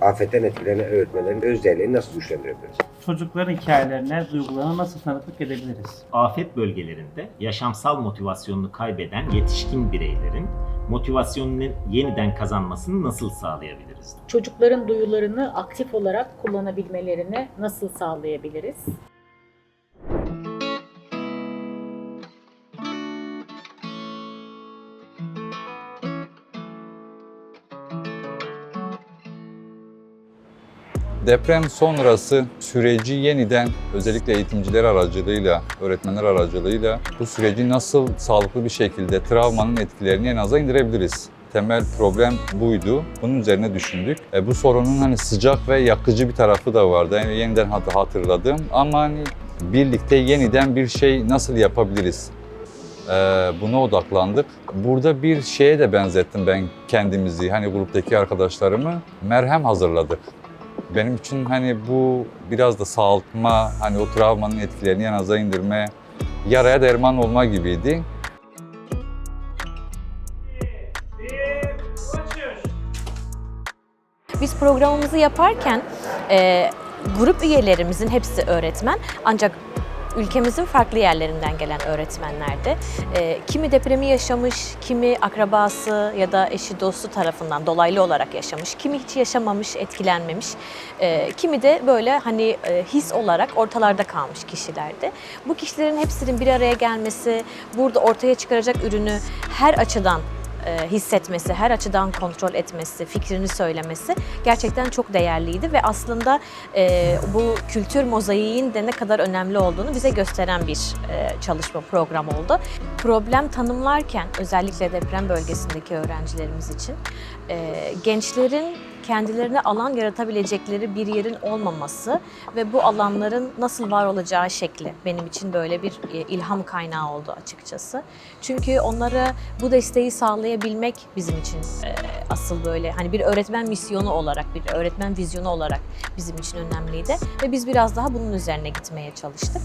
afetten etkilenen öğretmenlerin öz değerlerini nasıl güçlendirebiliriz? Çocukların hikayelerine, duygularına nasıl tanıklık edebiliriz? Afet bölgelerinde yaşamsal motivasyonunu kaybeden yetişkin bireylerin motivasyonunu yeniden kazanmasını nasıl sağlayabiliriz? Çocukların duyularını aktif olarak kullanabilmelerini nasıl sağlayabiliriz? Deprem sonrası süreci yeniden özellikle eğitimciler aracılığıyla, öğretmenler aracılığıyla bu süreci nasıl sağlıklı bir şekilde travmanın etkilerini en aza indirebiliriz? Temel problem buydu. Bunun üzerine düşündük. E, bu sorunun hani sıcak ve yakıcı bir tarafı da vardı. Yani yeniden hat- hatırladım. Ama hani birlikte yeniden bir şey nasıl yapabiliriz? E, buna odaklandık. Burada bir şeye de benzettim ben kendimizi, hani gruptaki arkadaşlarımı. Merhem hazırladık. Benim için hani bu biraz da sağaltma, hani o travmanın etkilerini en aza indirme, yaraya derman olma gibiydi. Biz programımızı yaparken e, grup üyelerimizin hepsi öğretmen ancak ülkemizin farklı yerlerinden gelen öğretmenlerdi. E, kimi depremi yaşamış, kimi akrabası ya da eşi dostu tarafından dolaylı olarak yaşamış, kimi hiç yaşamamış, etkilenmemiş, e, kimi de böyle hani e, his olarak ortalarda kalmış kişilerdi. Bu kişilerin hepsinin bir araya gelmesi, burada ortaya çıkaracak ürünü her açıdan hissetmesi, her açıdan kontrol etmesi, fikrini söylemesi gerçekten çok değerliydi ve aslında e, bu kültür mozaiğin de ne kadar önemli olduğunu bize gösteren bir e, çalışma program oldu. Problem tanımlarken özellikle deprem bölgesindeki öğrencilerimiz için e, gençlerin kendilerine alan yaratabilecekleri bir yerin olmaması ve bu alanların nasıl var olacağı şekli benim için böyle bir e, ilham kaynağı oldu açıkçası. Çünkü onlara bu desteği sağlayabilmek bizim için e, asıl böyle hani bir öğretmen misyonu olarak, bir öğretmen vizyonu olarak bizim için önemliydi ve biz biraz daha bunun üzerine gitmeye çalıştık.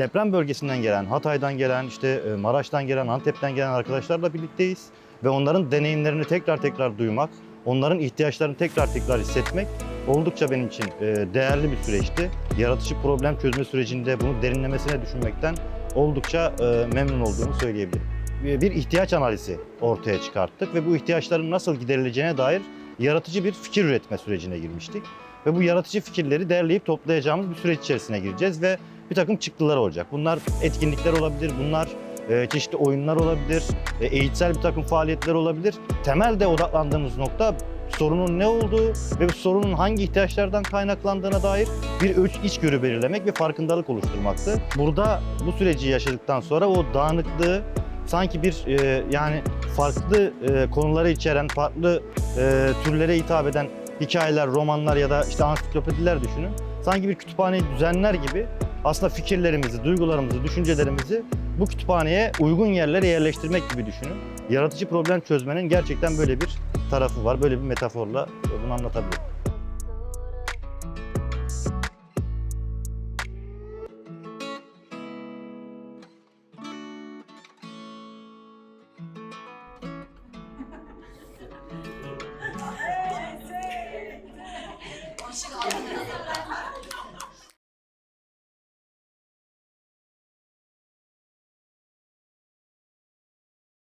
Deprem bölgesinden gelen, Hatay'dan gelen, işte e, Maraş'tan gelen, Antep'ten gelen arkadaşlarla birlikteyiz. Ve onların deneyimlerini tekrar tekrar duymak, onların ihtiyaçlarını tekrar tekrar hissetmek oldukça benim için e, değerli bir süreçti. Yaratıcı problem çözme sürecinde bunu derinlemesine düşünmekten oldukça e, memnun olduğumu söyleyebilirim. Bir ihtiyaç analizi ortaya çıkarttık ve bu ihtiyaçların nasıl giderileceğine dair yaratıcı bir fikir üretme sürecine girmiştik. Ve bu yaratıcı fikirleri derleyip toplayacağımız bir süreç içerisine gireceğiz ve bir takım çıktılar olacak. Bunlar etkinlikler olabilir, bunlar e, çeşitli oyunlar olabilir, e, eğitsel bir takım faaliyetler olabilir. Temelde odaklandığımız nokta sorunun ne olduğu ve bu sorunun hangi ihtiyaçlardan kaynaklandığına dair bir ölç içgörü belirlemek ve farkındalık oluşturmaktı. Burada bu süreci yaşadıktan sonra o dağınıklığı sanki bir e, yani farklı e, konuları içeren, farklı e, türlere hitap eden hikayeler, romanlar ya da işte ansiklopediler düşünün. Sanki bir kütüphaneyi düzenler gibi aslında fikirlerimizi, duygularımızı, düşüncelerimizi bu kütüphaneye uygun yerlere yerleştirmek gibi düşünün. Yaratıcı problem çözmenin gerçekten böyle bir tarafı var. Böyle bir metaforla bunu anlatabilirim.